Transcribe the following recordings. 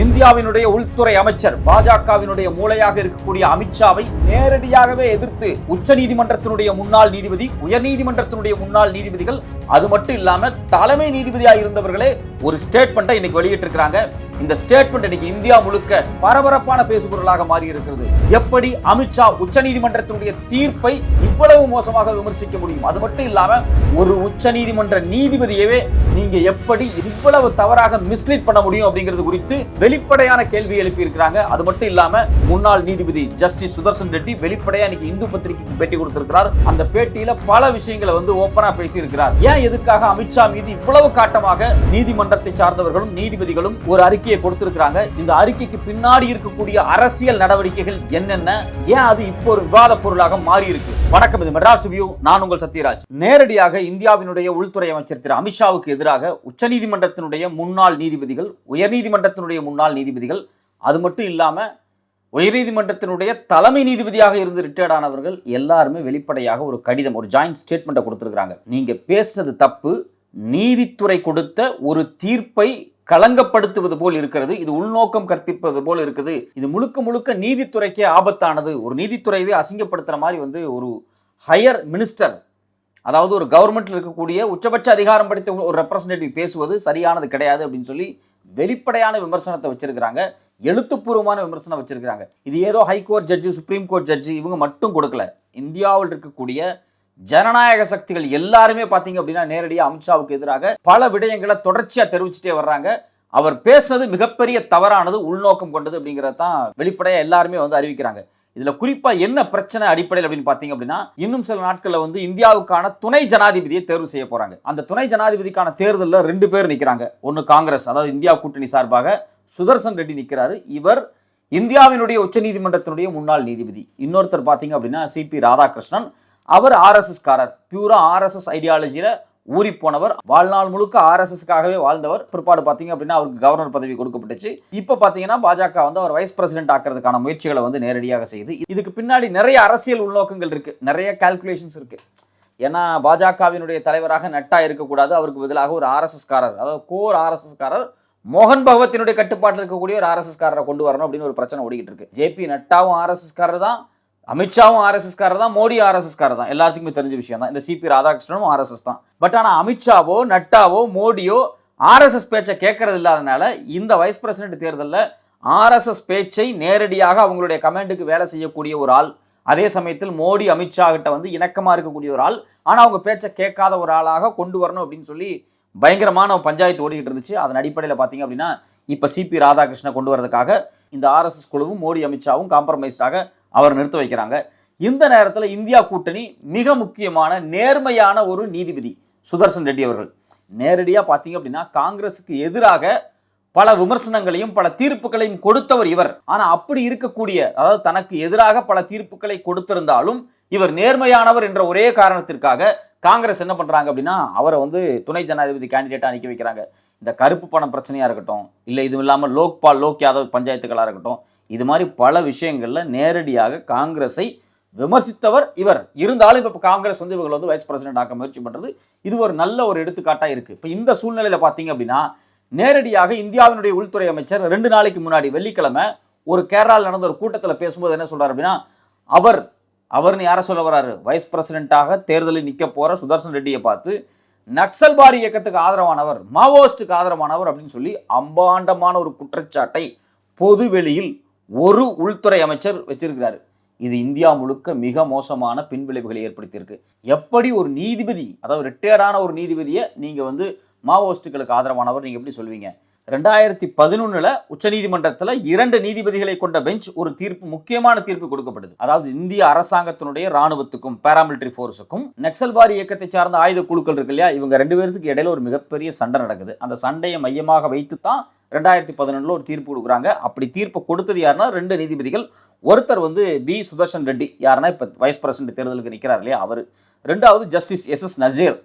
இந்தியாவினுடைய உள்துறை அமைச்சர் பாஜகவினுடைய மூளையாக இருக்கக்கூடிய அமித்ஷாவை நேரடியாகவே எதிர்த்து உச்சநீதிமன்றத்தினுடைய முன்னாள் நீதிபதி உயர்நீதிமன்றத்தினுடைய முன்னாள் நீதிபதிகள் அது மட்டும் இல்லாம தலைமை நீதிபதியாக இருந்தவர்களே ஒரு ஸ்டேட்மெண்ட்டை இன்னைக்கு வெளியிட்டிருக்கிறாங்க. இந்த ஸ்டேட்மெண்ட் இன்னைக்கு இந்தியா முழுக்க பரபரப்பான பேசுபொருளாக மாறி இருக்கிறது எப்படி அமித்ஷா உச்சநீதிமன்றத்தினுடைய தீர்ப்பை இவ்வளவு மோசமாக விமர்சிக்க முடியும்? அது மட்டும் இல்லாம ஒரு உச்சநீதிமன்ற நீதிபதியவே நீங்க எப்படி இவ்வளவு தவறாக மிஸ்லீட் பண்ண முடியும் அப்படிங்கிறது குறித்து வெளிப்படையான கேள்வி எழுப்பி இருக்கிறாங்க அது மட்டும் இல்லாம முன்னாள் நீதிபதி ஜஸ்டிஸ் சுதர்சன் ரெட்டி வெளிப்படையா இன்னைக்கு இந்து பத்திரிகைக்கு பேட்டி கொடுத்திருக்கிறார். அந்த பேட்டியில பல விஷயங்களை வந்து ஓப்பனா பேசி இருக்கிறார் ஏன் எதுக்காக அமித்ஷா மீது இவ்வளவு காட்டமாக நீதிமன்றத்தை சார்ந்தவர்களும் நீதிபதிகளும் ஒரு அறிக்கையை கொடுத்திருக்கிறாங்க? இந்த அறிக்கைக்கு பின்னாடி இருக்கக்கூடிய அரசியல் நடவடிக்கைகள் என்னென்ன? ஏன் அது இப்போ ஒரு விவாத பொருளாக மாறி இருக்கு வணக்கம் இது மெட்ராஸ் வியூ நான் உங்கள் சத்யராஜ். நேரடியாக இந்தியாவினுடைய உள்துறை அமைச்சர் திரு அமித்ஷாவுக்கு எதிராக உச்சநீதிமன்றத்தினுடைய முன்னாள் நீதிபதிகள் உயர்நீதிமன்றத்தினுடைய முன்னாள் நீதிபதிகள் அது மட்டும் இல்லாம உயர்நீதிமன்றத்தினுடைய தலைமை நீதிபதியாக இருந்து ரிட்டையர்ட் ஆனவர்கள் எல்லாருமே வெளிப்படையாக ஒரு கடிதம் ஒரு ஜாயிண்ட் ஸ்டேட்மெண்ட்டை கொடுத்துருக்காங்க நீங்க பேசுனது தப்பு நீதித்துறை கொடுத்த ஒரு தீர்ப்பை களங்கப்படுத்துவது போல் இருக்கிறது இது உள்நோக்கம் கற்பிப்பது போல் இருக்குது இது முழுக்க முழுக்க நீதித்துறைக்கே ஆபத்தானது ஒரு நீதித்துறையவே அசிங்கப்படுத்துற மாதிரி வந்து ஒரு ஹையர் மினிஸ்டர் அதாவது ஒரு கவர்மெண்ட்டில் இருக்கக்கூடிய உச்சபட்ச அதிகாரம் படித்த ஒரு ரெப்ரசன்டேட்டிவ் பேசுவது சரியானது கிடையாது அப்படின்னு சொல்லி வெளிப்படையான விமர்சனத்தை வச்சிருக்கிறாங்க. எழுத்துப்பூர்வமான விமர்சனம் வச்சிருக்கிறாங்க. இது ஏதோ high court judge supreme court judge இவங்க மட்டும் கொடுக்கல. இந்தியாவில் இருக்கக்கூடிய ஜனநாயக சக்திகள் எல்லாருமே பார்த்தீங்க அப்படின்னா நேரடியாக அமித்ஷாவுக்கு எதிராக பல விடயங்களை தொடர்ச்சியாக தெரிவிச்சுட்டே வர்றாங்க. அவர் பேசுனது மிகப்பெரிய தவறானது உள்நோக்கம் கொண்டது அப்படிங்கிறத தான் வெளிப்படையாக எல்லாருமே வந்து அறிவிக்கிறாங்க. இதில் குறிப்பாக என்ன பிரச்சனை அடிப்படையில் அப்படின்னு பார்த்தீங்க அப்படின்னா இன்னும் சில நாட்களில் வந்து இந்தியாவுக்கான துணை ஜனாதிபதியை தேர்வு செய்ய போகிறாங்க அந்த துணை ஜனாதிபதிக்கான தேர்தலில் ரெண்டு பேர் நிற்கிறாங்க ஒன்று காங்கிரஸ் அதாவது இந்தியா கூட்டணி சார்பாக சுதர்சன் ரெட்டி நிற்கிறாரு இவர் இந்தியாவினுடைய உச்சநீதிமன்றத்தினுடைய முன்னாள் நீதிபதி. இன்னொருத்தர் பார்த்தீங்க அப்படின்னா சிபி ராதாகிருஷ்ணன். அவர் ஆர்எஸ்எஸ்காரர் பியூரா ஆர்எஸ்எஸ் ஐடியாலஜியில் ஊறி போனவர் வாழ்நாள் முழுக்க ஆர்எஸ்எஸ்க்காகவே வாழ்ந்தவர். பிற்பாடு பார்த்தீங்க அப்படின்னா அவருக்கு கவர்னர் பதவி கொடுக்கப்பட்டுச்சு. இப்போ பார்த்தீங்கன்னா பாஜக வந்து அவர் வைஸ் பிரசிடென்ட் ஆக்கிறதுக்கான முயற்சிகளை வந்து நேரடியாக செய்யுது இதுக்கு பின்னாடி நிறைய அரசியல் உள்நோக்கங்கள் இருக்கு. நிறைய கால்குலேஷன்ஸ் இருக்கு. ஏன்னா பாஜகவினுடைய தலைவராக நட்டா இருக்கக்கூடாது. அவருக்கு பதிலாக ஒரு ஆர்எஸ்எஸ்காரர் அதாவது கோர் ஆர்எஸ்எஸ்காரர் மோகன் பகவத்தினுடைய கட்டுப்பாட்டில் இருக்கக்கூடிய ஒரு ஆர்எஸ்எஸ்காரரை கொண்டு வரணும் அப்படின்னு ஒரு பிரச்சனை ஓடிக்கிட்டு இருக்கு. ஜேபி நட்டாவும் ஆர்எஸ்எஸ் காரர் தான் அமித்ஷாவும் ஆர்எஸ்எஸ்காரர் தான் மோடி ஆர்எஸ்எஸ்காரர் தான். எல்லாத்துக்குமே தெரிஞ்ச விஷயம் தான். இந்த சிபி ராதாகிருஷ்ணனும் ஆர்எஸ்எஸ் தான். பட் ஆனால் அமித்ஷாவோ நட்டாவோ மோடியோ ஆர்எஸ்எஸ் பேச்சை கேட்கறது இல்லாதனால இந்த வைஸ் பிரசிடென்ட் தேர்தலில் ஆர்எஸ்எஸ் பேச்சை நேரடியாக அவங்களுடைய கமெண்டுக்கு வேலை செய்யக்கூடிய ஒரு ஆள் அதே சமயத்தில் மோடி அமித்ஷா கிட்ட வந்து இணக்கமாக இருக்கக்கூடிய ஒரு ஆள். ஆனால் அவங்க பேச்சை கேட்காத ஒரு ஆளாக கொண்டு வரணும் அப்படின்னு சொல்லி பயங்கரமான பஞ்சாயத்து ஓடிக்கிட்டு இருந்துச்சு. அதன் அடிப்படையில் பார்த்தீங்க அப்படின்னா இப்போ சிபி ராதாகிருஷ்ணன் கொண்டு வரதுக்காக இந்த ஆர்எஸ்எஸ் குழுவும் மோடி அமித்ஷாவும் காம்ப்ரமைஸ்டாக அவர் நிறுத்த வைக்கிறாங்க. இந்த நேரத்தில் இந்தியா கூட்டணி மிக முக்கியமான நேர்மையான ஒரு நீதிபதி சுதர்சன் ரெட்டி அவர்கள். நேரடியாக பார்த்தீங்க அப்படின்னா காங்கிரஸுக்கு எதிராக பல விமர்சனங்களையும் பல தீர்ப்புகளையும் கொடுத்தவர் இவர். ஆனால் அப்படி இருக்கக்கூடிய அதாவது தனக்கு எதிராக பல தீர்ப்புகளை கொடுத்திருந்தாலும் இவர் நேர்மையானவர் என்ற ஒரே காரணத்திற்காக காங்கிரஸ் என்ன பண்ணுறாங்க அப்படின்னா அவரை வந்து துணை ஜனாதிபதி கேண்டிடேட்டாக அனுப்பி வைக்கிறாங்க. இந்த கருப்பு பணம் பிரச்சனையாக இருக்கட்டும் இல்லை இதுவும் இல்லாமல் லோக்பால் லோக் யாதவ் பஞ்சாயத்துகளாக இருக்கட்டும் இது மாதிரி பல விஷயங்களில் நேரடியாக காங்கிரஸை விமர்சித்தவர் இவர். இருந்தாலும் இப்போ காங்கிரஸ் வந்து இவங்களை வந்து வைஸ் பிரசிடென்ட் ஆக்க முயற்சி பண்ணுறது இது ஒரு நல்ல ஒரு எடுத்துக்காட்டாக இருக்குது இப்போ இந்த சூழ்நிலையில் பார்த்தீங்க அப்படின்னா நேரடியாக இந்தியாவினுடைய உள்துறை அமைச்சர் ரெண்டு நாளைக்கு முன்னாடி வெள்ளிக்கிழமை ஒரு கேரளாவில் நடந்த ஒரு கூட்டத்தில் பேசும்போது என்ன சொல்கிறார் அப்படின்னா அவர் அவர்னு யாரை சொல்ல வர்றாரு வைஸ் பிரசிடென்ட்டாக தேர்தலில் நிற்க போகிற சுதர்சன் ரெட்டியை பார்த்து நக்சல்பாரி இயக்கத்துக்கு ஆதரவானவர் மாவோயிஸ்டுக்கு ஆதரவானவர் அப்படின்னு சொல்லி அம்பாண்டமான ஒரு குற்றச்சாட்டை பொது வெளியில் ஒரு உள்துறை அமைச்சர் வச்சிருக்கிறாரு. இது இந்தியா முழுக்க மிக மோசமான பின்விளைவுகளை ஏற்படுத்தியிருக்கு. எப்படி ஒரு நீதிபதி அதாவது ரிட்டையர்டான ஒரு நீதிபதியை நீங்கள் வந்து மாவோயிஸ்டுகளுக்கு ஆதரவானவர் நீங்கள் எப்படி சொல்வீங்க? ரெண்டாயிரத்தி பதினொன்றில் உச்சநீதிமன்றத்தில் இரண்டு நீதிபதிகளை கொண்ட பெஞ்ச் ஒரு தீர்ப்பு முக்கியமான தீர்ப்பு கொடுக்கப்படுது. அதாவது இந்திய அரசாங்கத்தினுடைய ராணுவத்துக்கும் பேராமிலிட்டரி ஃபோர்ஸுக்கும் நக்சல்வாரி இயக்கத்தை சார்ந்த ஆயுத குழுக்கள் இருக்கு இல்லையா? இவங்க ரெண்டு பேருக்கு இடையில ஒரு மிகப்பெரிய சண்டை நடக்குது. அந்த சண்டையை மையமாக வைத்து தான் ரெண்டாயிரத்தி பதினொன்றில் ஒரு தீர்ப்பு கொடுக்குறாங்க. அப்படி தீர்ப்பு கொடுத்தது யாருன்னா ரெண்டு நீதிபதிகள். ஒருத்தர் வந்து பி சுதர்ஷன் ரெட்டி. யாருன்னா இப்போ வைஸ் பிரசிடென்ட் தேர்தலுக்கு நிற்கிறார் இல்லையா அவர். ரெண்டாவது ஜஸ்டிஸ் எஸ் எஸ் நசீர்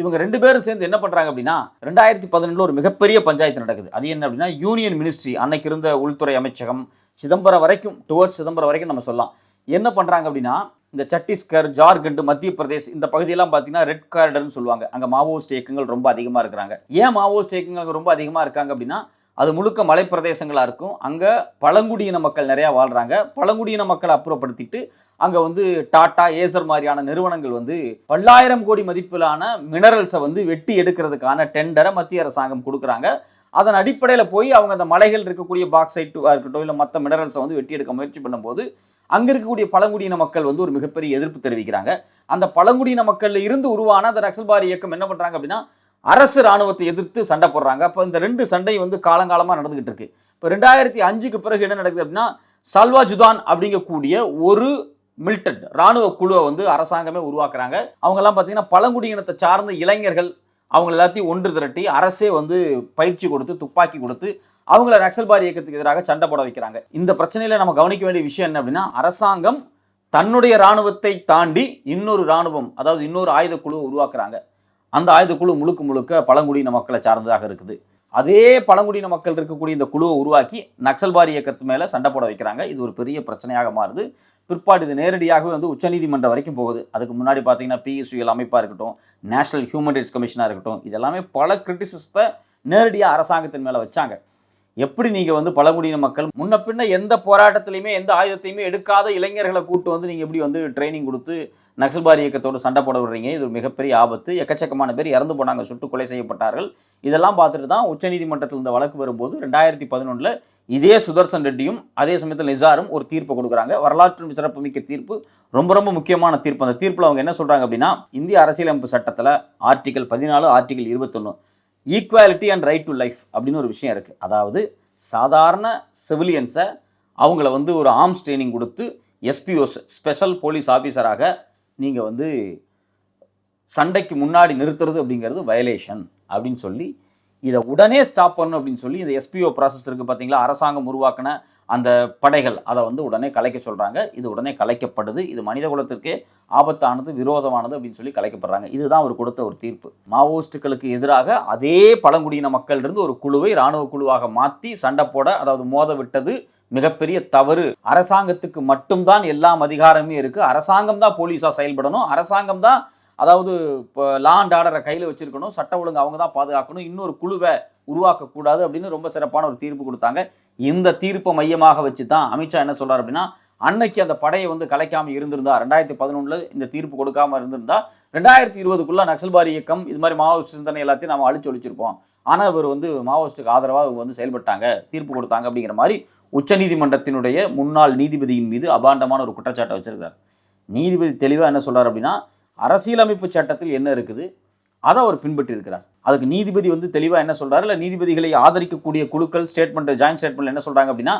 இவங்க ரெண்டு பேரும் சேர்ந்து என்ன பண்ணுறாங்க அப்படின்னா ரெண்டாயிரத்தி பதினொன்றில் ஒரு மிகப்பெரிய பஞ்சாயத்து நடக்குது. அது என்ன அப்படின்னா யூனியன் மினிஸ்ட்ரி அன்னைக்கு இருந்த உள்துறை அமைச்சகம் சிதம்பரம் வரைக்கும் டுவர்ட்ஸ் சிதம்பரம் வரைக்கும் நம்ம சொல்லலாம். என்ன பண்ணுறாங்க அப்படின்னா இந்த சத்தீஸ்கர் ஜார்க்கண்ட் மத்திய பிரதேஷ் இந்த பகுதியெல்லாம் பார்த்தீங்கன்னா ரெட் கார்டர்னு சொல்லுவாங்க. அங்கே மாவோயிஸ்ட் இயக்கங்கள் ரொம்ப அதிகமாக இருக்கிறாங்க. ஏன் மாவோயிஸ்ட் இயக்கங்கள் ரொம்ப அதிகமாக இருக்காங்க அப்படின்னா அது முழுக்க மலைப்பிரதேசங்களாக இருக்கும். அங்கே பழங்குடியின மக்கள் நிறையா வாழ்கிறாங்க பழங்குடியின மக்களை அப்புறப்படுத்திட்டு அங்கே வந்து டாட்டா ஏசர் மாதிரியான நிறுவனங்கள் வந்து பல்லாயிரம் கோடி மதிப்பிலான மினரல்ஸை வந்து வெட்டி எடுக்கிறதுக்கான டெண்டரை மத்திய அரசாங்கம் கொடுக்குறாங்க. அதன் அடிப்படையில் போய் அவங்க அந்த மலைகள் இருக்கக்கூடிய பாக்சைட்டாக இருக்கட்டும் இல்லை மற்ற மினரல்ஸை வந்து வெட்டி எடுக்க முயற்சி பண்ணும்போது அங்கே இருக்கக்கூடிய பழங்குடியின மக்கள் வந்து ஒரு மிகப்பெரிய எதிர்ப்பு தெரிவிக்கிறாங்க. அந்த பழங்குடியின மக்களில் இருந்து உருவான அந்த நக்சல்பாரி இயக்கம் என்ன பண்ணுறாங்க அப்படின்னா அரசு ராணுவத்தை எதிர்த்து சண்டை போடுறாங்க. அப்போ இந்த ரெண்டு சண்டை வந்து காலங்காலமாக நடந்துகிட்டு இருக்கு. இப்போ ரெண்டாயிரத்தி அஞ்சுக்கு பிறகு என்ன நடக்குது அப்படின்னா சல்வா ஜுதான் அப்படிங்கக்கூடிய ஒரு மில்டன் ராணுவ குழுவை வந்து அரசாங்கமே உருவாக்குறாங்க. அவங்கெல்லாம் பார்த்தீங்கன்னா பழங்குடியினத்தை சார்ந்த இளைஞர்கள் அவங்க எல்லாத்தையும் ஒன்று திரட்டி அரசே வந்து பயிற்சி கொடுத்து துப்பாக்கி கொடுத்து அவங்கள நக்சல்பாரி இயக்கத்துக்கு எதிராக சண்டை போட வைக்கிறாங்க. இந்த பிரச்சனையில் நம்ம கவனிக்க வேண்டிய விஷயம் என்ன அப்படின்னா அரசாங்கம் தன்னுடைய ராணுவத்தை தாண்டி இன்னொரு ராணுவம் அதாவது இன்னொரு ஆயுத குழுவை உருவாக்குறாங்க. அந்த ஆயுத குழு முழுக்க முழுக்க பழங்குடியின மக்களை சார்ந்ததாக இருக்குது. அதே பழங்குடியின மக்கள் இருக்கக்கூடிய இந்த குழுவை உருவாக்கி நக்சல்பாரி இயக்கத்து மேலே சண்டை போட வைக்கிறாங்க. இது ஒரு பெரிய பிரச்சனையாக மாறுது. பிற்பாடு இது நேரடியாகவே வந்து உச்சநீதிமன்றம் வரைக்கும் போகுது. அதுக்கு முன்னாடி பார்த்தீங்கன்னா பிஎஸ்யூஎல் அமைப்பாக இருக்கட்டும் நேஷனல் ஹியூமன் ரைட்ஸ் கமிஷனாக இருக்கட்டும் இதெல்லாமே பல கிரிட்டிசிஸத்தை நேரடியாக அரசாங்கத்தின் மேலே வச்சாங்க. எப்படி நீங்கள் வந்து பழங்குடியின மக்கள்? முன்ன பின்ன எந்த போராட்டத்திலையுமே எந்த ஆயுதத்தையுமே எடுக்காத இளைஞர்களை கூட்டு வந்து நீங்கள் எப்படி வந்து ட்ரைனிங் கொடுத்து நக்சல்பாரி இயக்கத்தோடு சண்டை போட விடுறீங்க? இது ஒரு மிகப்பெரிய ஆபத்து. எக்கச்சக்கமான பேர் இறந்து போனாங்க சுட்டு கொலை செய்யப்பட்டார்கள். இதெல்லாம் பார்த்துட்டு தான் உச்சநீதிமன்றத்தில் இந்த வழக்கு வரும்போது ரெண்டாயிரத்தி பதினொன்றில் இதே சுதர்சன் ரெட்டியும் அதே சமயத்தில் நிசாரும் ஒரு தீர்ப்பை கொடுக்குறாங்க. வரலாற்று சிறப்புமிக்க தீர்ப்பு ரொம்ப ரொம்ப முக்கியமான தீர்ப்பு. அந்த தீர்ப்பில் அவங்க என்ன சொல்கிறாங்க அப்படின்னா இந்திய அரசியலமைப்பு சட்டத்தில் ஆர்டிகல் பதினாலு ஆர்டிகல் இருபத்தொன்று equality and right to life அப்படின்னு ஒரு விஷயம் இருக்குது அதாவது சாதாரண சிவிலியன்ஸை அவங்கள வந்து ஒரு ஆர்ம்ஸ் ட்ரைனிங் கொடுத்து எஸ்பிஓஸ் ஸ்பெஷல் போலீஸ் ஆஃபீஸராக நீங்கள் வந்து சண்டைக்கு முன்னாடி நிறுத்துறது அப்படிங்கிறது வயலேஷன் அப்படின்னு சொல்லி இதை உடனே ஸ்டாப் பண்ணணும் அப்படின்னு சொல்லி இந்த எஸ்பிஓ ப்ராசஸ் இருக்குது பார்த்தீங்களா அரசாங்கம் உருவாக்கின அந்த படைகள் அதை வந்து உடனே கலைக்க சொல்கிறாங்க இது உடனே கலைக்கப்படுது. இது மனித குலத்திற்கே ஆபத்தானது விரோதமானது அப்படின்னு சொல்லி கலைக்கப்படுறாங்க. இதுதான் அவர் கொடுத்த ஒரு தீர்ப்பு. மாவோயிஸ்டுகளுக்கு எதிராக அதே பழங்குடியின மக்கள் இருந்து ஒரு குழுவை இராணுவ குழுவாக மாற்றி சண்டை போட அதாவது மோத விட்டது மிகப்பெரிய தவறு. அரசாங்கத்துக்கு மட்டும்தான் எல்லாம் அதிகாரமே இருக்குது அரசாங்கம் தான் போலீஸாக செயல்படணும். அரசாங்கம் தான் அதாவது இப்போ லா அண்ட் ஆர்டரை கையில் வச்சிருக்கணும் சட்ட ஒழுங்கு அவங்க தான் பாதுகாக்கணும் இன்னொரு குழுவை உருவாக்கக்கூடாது அப்படின்னு ரொம்ப சிறப்பான ஒரு தீர்ப்பு கொடுத்தாங்க. இந்த தீர்ப்பை மையமாக வச்சு தான் அமித்ஷா என்ன சொல்கிறார் அப்படின்னா அன்னைக்கு அந்த படையை வந்து கலைக்காமல் இருந்திருந்தா ரெண்டாயிரத்தி பதினொன்றில் இந்த தீர்ப்பு கொடுக்காம இருந்திருந்தா ரெண்டாயிரத்தி இருபதுக்குள்ளே நக்சல்பாரி இயக்கம் இது மாதிரி மாவோயிஸ்ட் சிந்தனை எல்லாத்தையும் நம்ம அழிச்சு ஒழிச்சிருப்போம். ஆனால் இவர் வந்து மாவோஸ்டுக்கு ஆதரவாக இவங்க வந்து செயல்பட்டாங்க தீர்ப்பு கொடுத்தாங்க அப்படிங்கிற மாதிரி உச்சநீதிமன்றத்தினுடைய முன்னாள் நீதிபதியின் மீது அபாண்டமான ஒரு குற்றச்சாட்டை வச்சிருக்கார். நீதிபதி தெளிவாக என்ன சொல்கிறார் அப்படின்னா அரசியலமைப்பு சட்டத்தில் என்ன இருக்குது? அதை அவர் பின்பற்றியிருக்கிறார். அதுக்கு நீதிபதி வந்து தெளிவாக என்ன சொல்கிறார் இல்லை நீதிபதிகளை ஆதரிக்கக்கூடிய குழுக்கள் ஸ்டேட்மெண்ட் ஜாயின்ட் ஸ்டேட்மெண்ட் என்ன சொல்கிறாங்க அப்படின்னா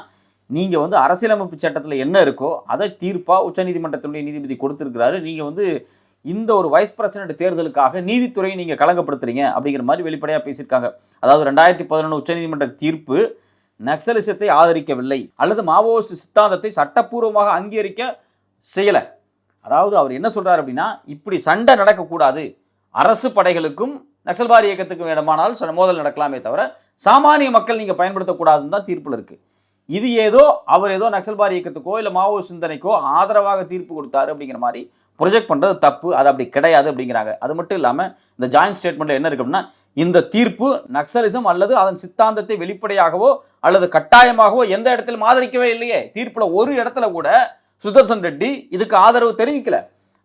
நீங்கள் வந்து அரசியலமைப்பு சட்டத்தில் என்ன இருக்கோ அதை தீர்ப்பாக உச்சநீதிமன்றத்தினுடைய நீதிபதி கொடுத்துருக்கிறாரு. நீங்கள் வந்து இந்த ஒரு வைஸ் பிரசிடென்ட் தேர்தலுக்காக நீதித்துறையை நீங்கள் கலங்கப்படுத்துறீங்க அப்படிங்கிற மாதிரி வெளிப்படையாக பேசியிருக்காங்க. அதாவது ரெண்டாயிரத்தி பதினொன்று உச்சநீதிமன்ற தீர்ப்பு நக்சலிசத்தை ஆதரிக்கவில்லை அல்லது மாவோயிஸ்ட் சித்தாந்தத்தை சட்டப்பூர்வமாக அங்கீகரிக்க செய்யலை. அதாவது அவர் என்ன சொல்கிறார் அப்படின்னா இப்படி சண்டை நடக்கக்கூடாது. அரசு படைகளுக்கும் நக்சல்வாரி இயக்கத்துக்கும் வேண்டுமானால் சில மோதல் நடக்கலாமே தவிர சாமானிய மக்கள் நீங்கள் பயன்படுத்தக்கூடாதுன்னு தான் தீர்ப்பில் இருக்குது இது ஏதோ அவர் ஏதோ நக்சல்வாரி இயக்கத்துக்கோ இல்லை மாவோ சிந்தனைக்கோ ஆதரவாக தீர்ப்பு கொடுத்தாரு அப்படிங்கிற மாதிரி ப்ரொஜெக்ட் பண்ணுறது தப்பு அது அப்படி கிடையாது அப்படிங்கிறாங்க. அது மட்டும் இல்லாமல் இந்த ஜாயின்ட் ஸ்டேட்மெண்ட்டில் என்ன இருக்கு அப்படின்னா இந்த தீர்ப்பு நக்சலிசம் அல்லது அதன் சித்தாந்தத்தை வெளிப்படையாகவோ அல்லது கட்டாயமாகவோ எந்த இடத்திலும் ஆதரிக்கவே இல்லையே. தீர்ப்பில் ஒரு இடத்துல கூட சுதர்சன் ரெட்டி இதுக்கு ஆதரவு தெரிவிக்கல.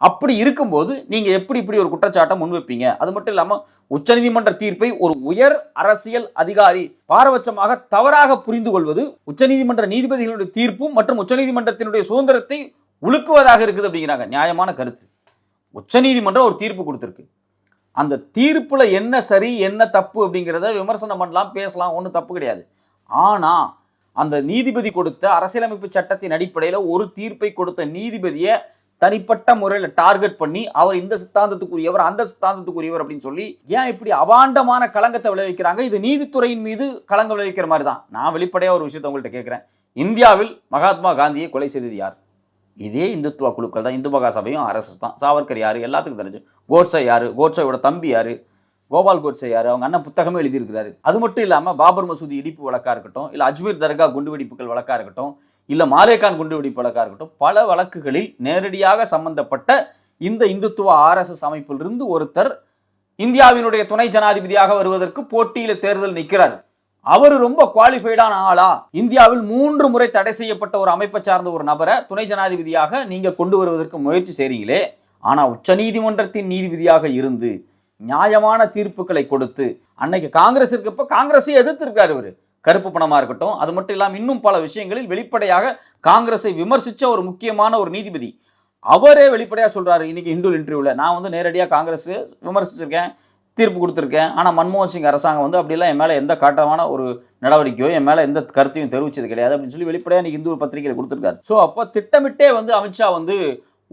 அப்படி இருக்கும்போது நீங்க எப்படி இப்படி ஒரு குற்றச்சாட்டை முன்வைப்பீங்க அது மட்டும் இல்லாம உச்சநீதிமன்ற தீர்ப்பை ஒரு உயர் அரசியல் அதிகாரி பாரபட்சமாக தவறாக புரிந்து கொள்வது உச்சநீதிமன்ற நீதிபதிகளுடைய தீர்ப்பும் மற்றும் உச்சநீதிமன்றத்தினுடைய சுதந்திரத்தை உலுக்குவதாக இருக்குது அப்படிங்கிறாங்க. நியாயமான கருத்து. உச்சநீதிமன்றம் ஒரு தீர்ப்பு கொடுத்துருக்கு. அந்த தீர்ப்புல என்ன சரி என்ன தப்பு அப்படிங்கிறத விமர்சனம் பண்ணலாம் பேசலாம் ஒன்றும் தப்பு கிடையாது. ஆனா அந்த நீதிபதி கொடுத்த அரசியலமைப்பு சட்டத்தின் அடிப்படையில் ஒரு தீர்ப்பை கொடுத்த நீதிபதியை தனிப்பட்ட முறையில் டார்கெட் பண்ணி அவர் இந்த சித்தாந்தத்துக்குரியவர் அந்த சித்தாந்தத்துக்குரியவர் அப்படின்னு சொல்லி ஏன் இப்படி அபாண்டமான களங்கத்தை விளைவிக்கிறாங்க? இது நீதித்துறையின் மீது களங்கம் விளைவிக்கிற மாதிரி தான் நான் வெளிப்படையாக ஒரு விஷயத்தை உங்கள்கிட்ட கேட்குறேன். இந்தியாவில் மகாத்மா காந்தியை கொலை செய்தது யார்? இதே இந்துத்துவ குழுக்கள் தான் இந்து மகா சபையும் ஆர்எஸ்எஸ் தான். சாவர்கர் யார்? எல்லாத்துக்கும் தெரிஞ்சு. கோட்ஸே யார்? கோட்ஸையோட தம்பி யாரு? கோபால் கோட்ஸே யார் அவங்க அண்ணன் புத்தகமே எழுதியிருக்கிறாரு. அது மட்டும் இல்லாமல் பாபர் மசூதி இடிப்பு வழக்காக இருக்கட்டும் இல்லை அஜ்மீர் தர்கா குண்டுவெடிப்புகள் வழக்காக இருக்கட்டும் இல்லை மாலேகான் குண்டுவெடிப்பு வழக்காக இருக்கட்டும் பல வழக்குகளில் நேரடியாக சம்பந்தப்பட்ட இந்த இந்துத்துவ ஆர்எஸ்எஸ் அமைப்பிலிருந்து ஒருத்தர் இந்தியாவினுடைய துணை ஜனாதிபதியாக வருவதற்கு போட்டியில் தேர்தல் நிற்கிறார். அவர் ரொம்ப குவாலிஃபைடான ஆளா? இந்தியாவில் மூன்று முறை தடை செய்யப்பட்ட ஒரு அமைப்பை சார்ந்த ஒரு நபரை துணை ஜனாதிபதியாக நீங்க கொண்டு வருவதற்கு முயற்சி செய்றீங்களே ஆனா உச்சநீதிமன்றத்தின் நீதிபதியாக இருந்து நியாயமான தீர்ப்புகளை கொடுத்து அன்னைக்கு காங்கிரஸ் இருக்கப்போ காங்கிரஸை எதிர்த்திருக்கார் இவர். கருப்பு பணமாக இருக்கட்டும் அது மட்டும் இல்லாமல் இன்னும் பல விஷயங்களில் வெளிப்படையாக காங்கிரஸை விமர்சித்த ஒரு முக்கியமான ஒரு நீதிபதி. அவரே வெளிப்படையாக சொல்கிறார் இன்றைக்கி இந்துல் இன்டர்வியூவில் நான் வந்து நேரடியாக காங்கிரஸ் விமர்சிச்சிருக்கேன் தீர்ப்பு கொடுத்துருக்கேன் ஆனால் மன்மோகன் சிங் அரசாங்கம் வந்து அப்படிலாம் என் மேலே எந்த காட்டமான ஒரு நடவடிக்கையோ என் மேலே எந்த கருத்தையும் தெரிவிச்சது கிடையாது அப்படின்னு சொல்லி வெளிப்படையாக இன்னைக்கு இந்து பத்திரிகையில் கொடுத்துருக்காரு. ஸோ அப்போ திட்டமிட்டே வந்து அமித்ஷா வந்து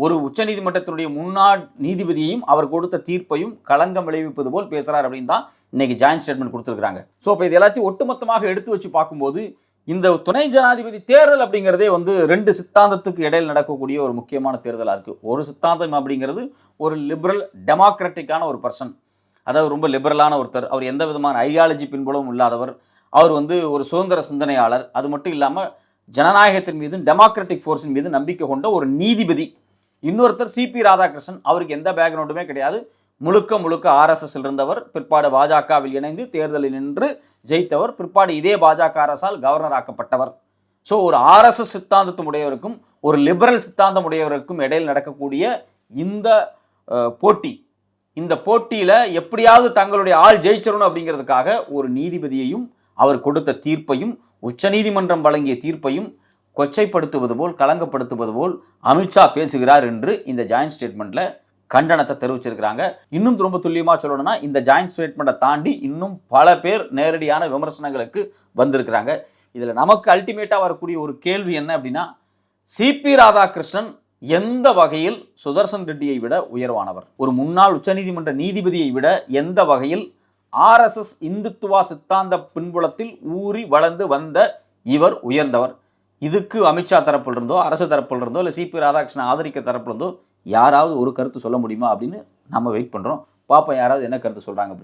ஒரு உச்சநீதிமன்றத்தினுடைய முன்னாள் நீதிபதியையும் அவர் கொடுத்த தீர்ப்பையும் களங்கம் விளைவிப்பது போல் பேசுகிறார் அப்படின்னு தான் இன்னைக்கு ஜாயின்ட் ஸ்டேட்மெண்ட் கொடுத்துருக்காங்க ஸோ இப்போ இது எல்லாத்தையும் ஒட்டுமொத்தமாக எடுத்து வச்சு பார்க்கும்போது இந்த துணை ஜனாதிபதி தேர்தல் அப்படிங்கிறதே வந்து ரெண்டு சித்தாந்தத்துக்கு இடையில் நடக்கக்கூடிய ஒரு முக்கியமான தேர்தலாக இருக்குது ஒரு சித்தாந்தம் அப்படிங்கிறது ஒரு லிபரல் டெமோக்ராட்டிக்கான ஒரு பர்சன் அதாவது ரொம்ப லிபரலான ஒருத்தர். அவர் எந்த விதமான ஐடியாலஜி பின்புலமும் இல்லாதவர். அவர் வந்து ஒரு சுதந்திர சிந்தனையாளர். அது மட்டும் இல்லாமல் ஜனநாயகத்தின் மீது டெமோக்ராட்டிக் ஃபோர்ஸின் மீது நம்பிக்கை கொண்ட ஒரு நீதிபதி. இன்னொருத்தர் சிபி ராதாகிருஷ்ணன் அவருக்கு எந்த பேக்ரவுண்டுமே கிடையாது. முழுக்க முழுக்க ஆர்எஸ்எஸ்ல இருந்தவர் பிற்பாடு பாஜகவில் இணைந்து தேர்தலில் நின்று ஜெயித்தவர் பிற்பாடு இதே பாஜக அரசால் கவர்னர் ஆக்கப்பட்டவர். ஸோ ஒரு ஆர்எஸ்எஸ் சித்தாந்தத்தும் உடையவருக்கும் ஒரு லிபரல் சித்தாந்தம் உடையவருக்கும் இடையில் நடக்கக்கூடிய இந்த போட்டி இந்த போட்டியில் எப்படியாவது தங்களுடைய ஆள் ஜெயிச்சிடணும் அப்படிங்கிறதுக்காக ஒரு நீதிபதியையும் அவர் கொடுத்த தீர்ப்பையும் உச்சநீதிமன்றம் வழங்கிய தீர்ப்பையும் கொச்சைப்படுத்துவது போல் களங்கப்படுத்துவது போல் அமித்ஷா பேசுகிறார் என்று இந்த ஜாயின்ட் ஸ்டேட்மெண்ட்ல கண்டனத்தை தெரிவிச்சிருக்கிறாங்க. இன்னும் ரொம்ப துல்லியமாக சொல்லணும்னா இந்த ஜாயின்ட் ஸ்டேட்மெண்ட்டை தாண்டி இன்னும் பல பேர் நேரடியான விமர்சனங்களுக்கு வந்திருக்கிறாங்க. இதில் நமக்கு அல்டிமேட்டாக வரக்கூடிய ஒரு கேள்வி என்ன அப்படின்னா சிபி ராதாகிருஷ்ணன் எந்த வகையில் சுதர்சன் ரெட்டியை விட உயர்வானவர்? ஒரு முன்னாள் உச்சநீதிமன்ற நீதிபதியை விட எந்த வகையில் ஆர்எஸ்எஸ் இந்துத்துவா சித்தாந்த பின்புலத்தில் ஊறி வளர்ந்து வந்த இவர் உயர்ந்தவர்? இதுக்கு அமித்ஷா தரப்பில் இருந்தோ அரசு தரப்பில் இருந்தோ இல்லை சிபி ராதாகிருஷ்ணன் ஆதரிக்க தரப்பில் இருந்தோ யாராவது ஒரு கருத்து சொல்ல முடியுமா அப்படின்னு நம்ம வெயிட் பண்ணுறோம் பாப்பா யாராவது என்ன கருத்து சொல்கிறாங்க அப்படின்னு.